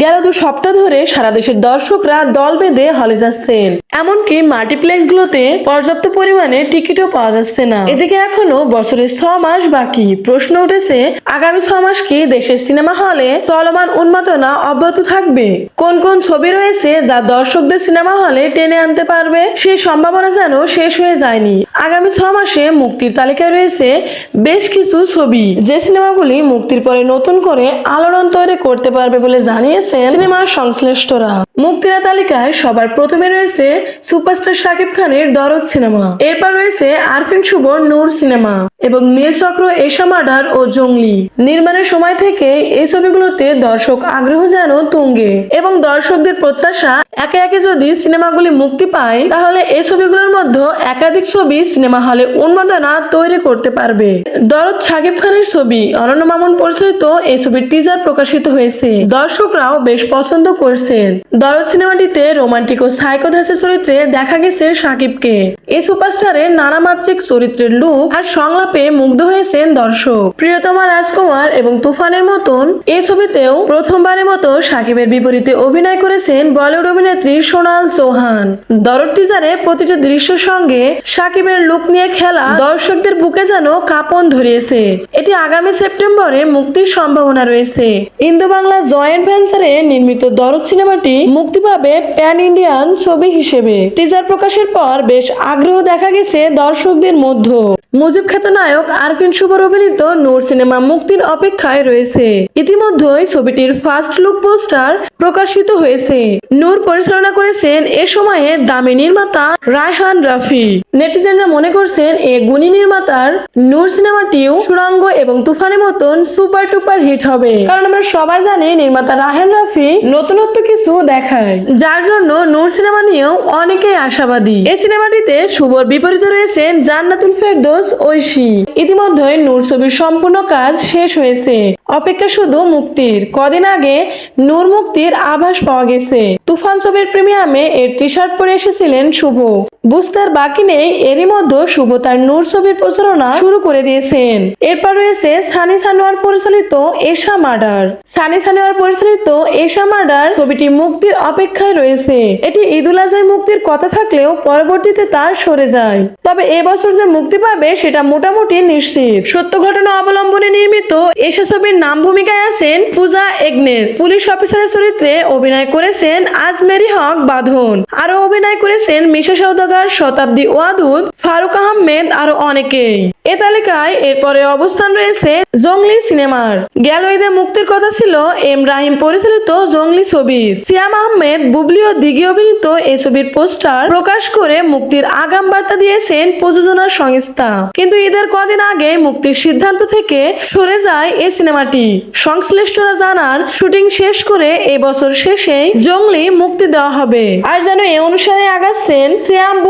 গেল দু সপ্তাহ ধরে সারা দেশের দর্শকরা দল বেঁধে হলে যাচ্ছেন। এমনকি মাল্টিপ্লেক্স গুলোতে পর্যাপ্ত পরিমাণে টিকিটও পাওয়া যাচ্ছে না। এদিকে এখনও বছরের ছ মাস বাকি। প্রশ্ন উঠেছে, আগামী ছ মাস কি দেশের সিনেমা হলে চলমান উন্মাদনা অব্যাহত থাকবে? কোন কোন ছবি রয়েছে যা দর্শকদের সিনেমা হলে টেনে আনতে পারবে? সেই সম্ভাবনা যেন শেষ হয়ে যায়নি। আগামী ছ মাসে মুক্তির তালিকায় রয়েছে বেশ কিছু ছবি। যে সিনেমাগুলি মুক্তির পরে নতুন করে আলোড়ন তৈরি করতে পারবে বলে জানিয়েছেন সিনেমার সংশ্লিষ্টরা মুক্তির তালিকায় সবার প্রথমে রয়েছে সুপারস্টার শাকিব খানের দরদ সিনেমা। এরপর রয়েছে আরফিন শুভ নূর সিনেমা এবং নীল চক্র, এশা মার্ডার ও জঙ্গলি। নির্মাণের সময় থেকে এই ছবিগুলোতে দর্শক আগ্রহ যেন তুঙ্গে এবং দর্শকদের প্রত্যাশা একে একে যদি সিনেমাগুলি মুক্তি পায়, তাহলে এই ছবিগুলোর মধ্যে একাধিক ছবি সিনেমা হলে উন্মাদনা তৈরি করতে পারবে। দরদ শাকিব খানের ছবি অনন্য মামুন পরিচালিত এই ছবির টিজার প্রকাশিত হয়েছে। দর্শকরাও বেশ পছন্দ করছেন। দরদ সিনেমাটিতে রোমান্টিক ও সাইকোধাসের চরিত্রে দেখা গেছে শাকিবকে এই সুপারস্টারের নানামাত্রিক চরিত্রের লুক আর সংলাপে মুগ্ধ হয়েছেন দর্শক। প্রিয়তমা রাজকুমার এবং তুফানের মতন এই ছবিতেও প্রথমবারের মতো শাকিবের বিপরীতে অভিনয় করেছেন বলিউড অভিনেত্রী সোনাল চৌহান। দরদ টিজারে প্রতিটি দৃশ্যের সঙ্গে সাকিবের লুক নিয়ে খেলা দর্শকদের বুকে যেন কাঁপন ধরিয়েছে। এটি আগামী সেপ্টেম্বরে মুক্তির সম্ভাবনা রয়েছে। ইন্দো বাংলা জয়েন্ট ভেঞ্চারে নির্মিত দরদ সিনেমাটি মুক্তি পাবে প্যান ইন্ডিয়ান ছবি হিসেবে। টিজার প্রকাশের পর বেশ আগ্রহ দেখা গেছে দর্শকদের মধ্যে। মুজিব খ্যাত নায়ক আরফিন শুভর অভিনীত নূর সিনেমা মুক্তির অপেক্ষায় রয়েছে। ইতিমধ্যেই ছবিটির ফার্স্ট লুক পোস্টার প্রকাশিত হয়েছে। নূর পরিচালনা করেছেন এ সময়ে দামি নির্মাতা রায়হান রাফি। নেটিজেনরা মনে করছেন এ গুণী নির্মাতার নূর সিনেমাটিও সুরঙ্গ এবং তুফানের মতন সুপার টুপার হিট হবে। কারণ আমরা সবাই জানি নির্মাতা রায়হান রাফি নতুনত্ব কিছু দেখায়। যার জন্য নূর সিনেমা নিয়েও অনেকেই আশাবাদী। এই সিনেমাটিতে শুভর বিপরীতে রয়েছেন জান্নাতুল ফেরদোস, ঐশী। ইতিমধ্যে নূর ছবির সম্পূর্ণ কাজ শেষ হয়েছে। অপেক্ষা শুধু মুক্তির। কদিন আগে নূর মুক্তির আভাস পাওয়া গেছে। তুফান ছবির প্রিমিয়ামে এর টি শার্ট পরে এসেছিলেন শুভ। বুঝতে আর বাকি নেই, এরই মধ্যে শুভ তার নূর ছবির প্রচারণা শুরু করে দিয়েছেন। এরপর রয়েছে সানি সানোয়ার পরিচালিত এশা মার্ডার। সানি সানোয়ার পরিচালিত এশা মার্ডার ছবিটি মুক্তির অপেক্ষায় রয়েছে। এটি ঈদুল আজহায় মুক্তির কথা থাকলেও পরবর্তীতে তার সরে যায়। তবে এবছর যে মুক্তি পাবে সেটা মোটামুটি নিশ্চিত। সত্য ঘটনা অবলম্বনে নির্মিত এশা ছবির নাম ভূমিকায় আছেন পূজা এগনেস। পুলিশ অফিসারের চরিত্রে অভিনয় করেছেন আজমেরি হক বাঁধন। আরও অভিনয় করেছেন মিশা সৌদাগর শতাব্দী ওয়াদুদ, ফারুক আহমেদ আরও অনেকেই। এ তালিকায় এরপরে অবস্থান রয়েছে জঙ্গলি সিনেমার। গেল ঈদে মুক্তির কথা ছিল এম রাহিম পরিচালিত জঙ্গলি ছবি সিয়াম আহমেদ, বুবলি ও দিঘি অভিনীত এই ছবির পোস্টার প্রকাশ করে মুক্তির আগাম বার্তা দিয়েছেন প্রযোজনা সংস্থা। কিন্তু ঈদের কদিন আগে মুক্তির সিদ্ধান্ত থেকে সরে যায় এই সিনেমাটি। সংশ্লিষ্টরা জানান, শুটিং শেষ করে এবছর বছর শেষেই জঙ্গলি মুক্তি দেওয়া হবে। আর যেন এ অনুসারে আগাচ্ছেন সিয়াম